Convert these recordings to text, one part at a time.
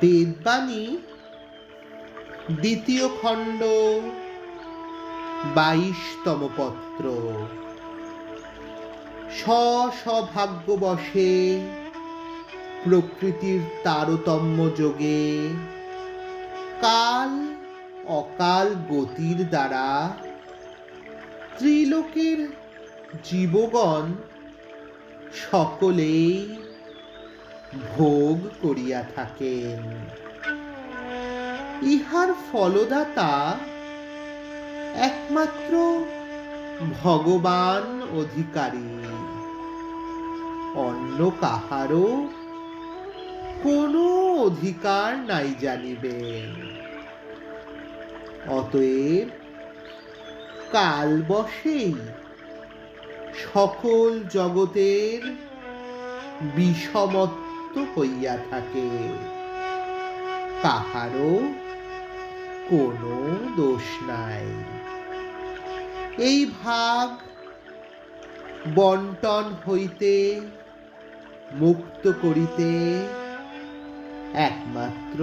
বেদবাণী, দ্বিতীয় খণ্ড, বাইশতম পত্র। স্বভাগ্যবশে প্রকৃতির তারতম্য যোগে কাল অকাল গতির দ্বারা ত্রিলোকের জীবগণ সকলেই ভোগ করিয়া থাকেন। ইহার ফলদাতা একমাত্র ভগবান অধিকারী। অন্য কাহারও কোনো অধিকার নাই জানিবেন। অতএব কাল বসেই সকল জগতের বিষমত্ব হইয়া থাকে। কাহারও কোনো দোষ নাই। এই ভাগ বন্টন হইতে, মুক্ত করিতে একমাত্র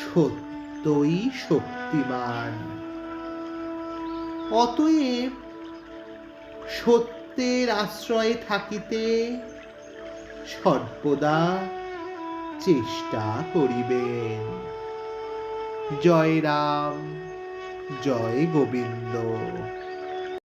সত্যই শক্তিমান। অতএব সত্যের আশ্রয়ে থাকিতে সর্বদা চেষ্টা করিবেন। জয় রাম জয় গোবিন্দ।